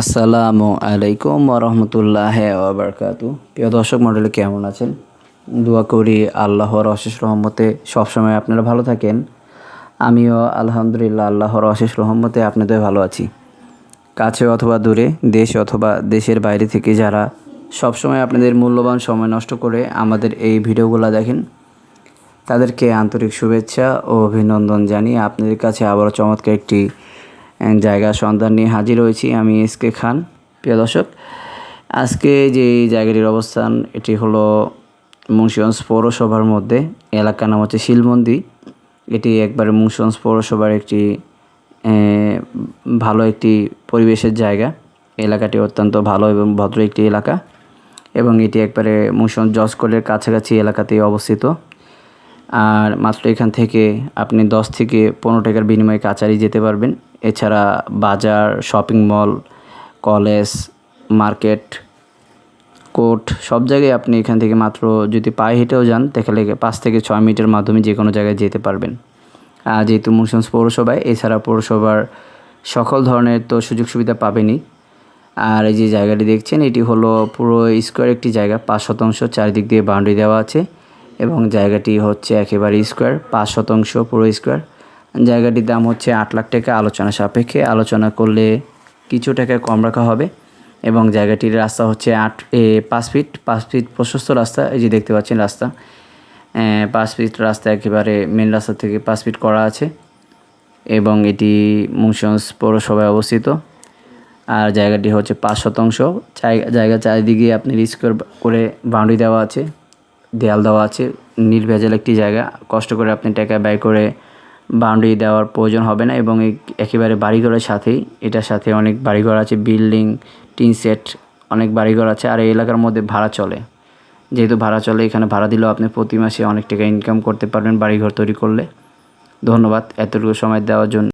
আসসালামু আলাইকুম ওরহমতুল্লাহ ওবরকাতু। প্রিয় দর্শক মণ্ডলী, কেমন আছেন? দোয়া করি আল্লাহর অশেষ রহমতে সবসময় আপনারা ভালো থাকেন। আমিও আলহামদুলিল্লাহ আল্লাহর অশেষ রহমতে আপনাদের ভালো আছি। কাছে অথবা দূরে, দেশ অথবা দেশের বাইরে থেকে যারা সবসময় আপনাদের মূল্যবান সময় নষ্ট করে আমাদের এই ভিডিওগুলো দেখেন, তাদেরকে আন্তরিক শুভেচ্ছা ও অভিনন্দন জানিয়ে আপনাদের কাছে আবারও চমৎকার একটি জায়গা সন্ধান নিয়ে হাজির হয়েছি আমি এস কে খান, প্রিয় দর্শক। আজকে যে জায়গাটির অবস্থান, এটি হলো মুন্সিগঞ্জ পৌরসভার মধ্যে। এলাকার নাম হচ্ছে শিলমন্দি। এটি একবারে মুন্সিগঞ্জ পৌরসভার একটি ভালো একটি পরিবেশের জায়গা। এলাকাটি অত্যন্ত ভালো এবং ভদ্র একটি এলাকা। এবং এটি একবারে মুন্সিগঞ্জ জজকলের কাছাকাছি এলাকাতেই অবস্থিত। আর মাত্র এখান থেকে আপনি দশ থেকে পনেরো টাকার বিনিময়ে কাচারি যেতে পারবেন। এছাড়া বাজার shopping mall college market court সব জায়গায় আপনি এখান থেকে মাত্র যদি পায়ে হেঁটেও যান, তাহলে পাঁচ থেকে ছয় মিনিটের মাধ্যমে যে কোনো জায়গায় যেতে পারবেন। আর যেহেতু মুন্সিগঞ্জ পৌরসভায়, এছাড়া পৌরসভার সকল ধরনের তো সুযোগ সুবিধা পাবেনই। আর এই যে জায়গাটি দেখছেন, এটি হলো পুরো স্কোয়ার একটি জায়গা, পাঁচ শতাংশ চারিদিক দিয়ে বাউন্ডারি দেওয়া আছে। এবং জায়গাটি হচ্ছে একেবারে স্কোয়ার, পাঁচ শতাংশ পুরো স্কোয়ার। জায়গাটির দাম হচ্ছে আট লাখ টাকা আলোচনা সাপেক্ষে। আলোচনা করলে কিছু টাকা কম রাখা হবে এবং জায়গাটির রাস্তা হচ্ছে আট, এ, পাঁচ ফিট। পাঁচ ফিট প্রশস্ত রাস্তা, এই যে দেখতে পাচ্ছেন রাস্তা। পাঁচ ফিট রাস্তা একেবারে মেন রাস্তা থেকে পাঁচ ফিট করা আছে এবং এটি মুন্সিগঞ্জ পৌরসভায় অবস্থিত। আর জায়গাটি হচ্ছে পাঁচ শতাংশ। জায়গা চারিদিকে আপনি স্কোয়ার করে বাউন্ডারি দেওয়া আছে। দেয়াল দেওয়া আছে, নির্ভেজাল একটি জায়গা। কষ্ট করে আপনি টাকা ব্যয় করে বাউন্ডারি দেওয়ার প্রয়োজন হবে না এবং একেবারে বাড়িঘরের সাথেই, এটার সাথে অনেক বাড়িঘর আছে বিল্ডিং টিন সেট, অনেক বাড়িঘর আছে, আর এই এলাকার মধ্যে ভাড়া চলে। যেহেতু ভাড়া চলে, এখানে ভাড়া দিলেও আপনি প্রতি মাসে অনেক টাকা ইনকাম করতে পারবেন বাড়িঘর তৈরি করলে। ধন্যবাদ, এতটুকু সময় দেওয়ার জন্য।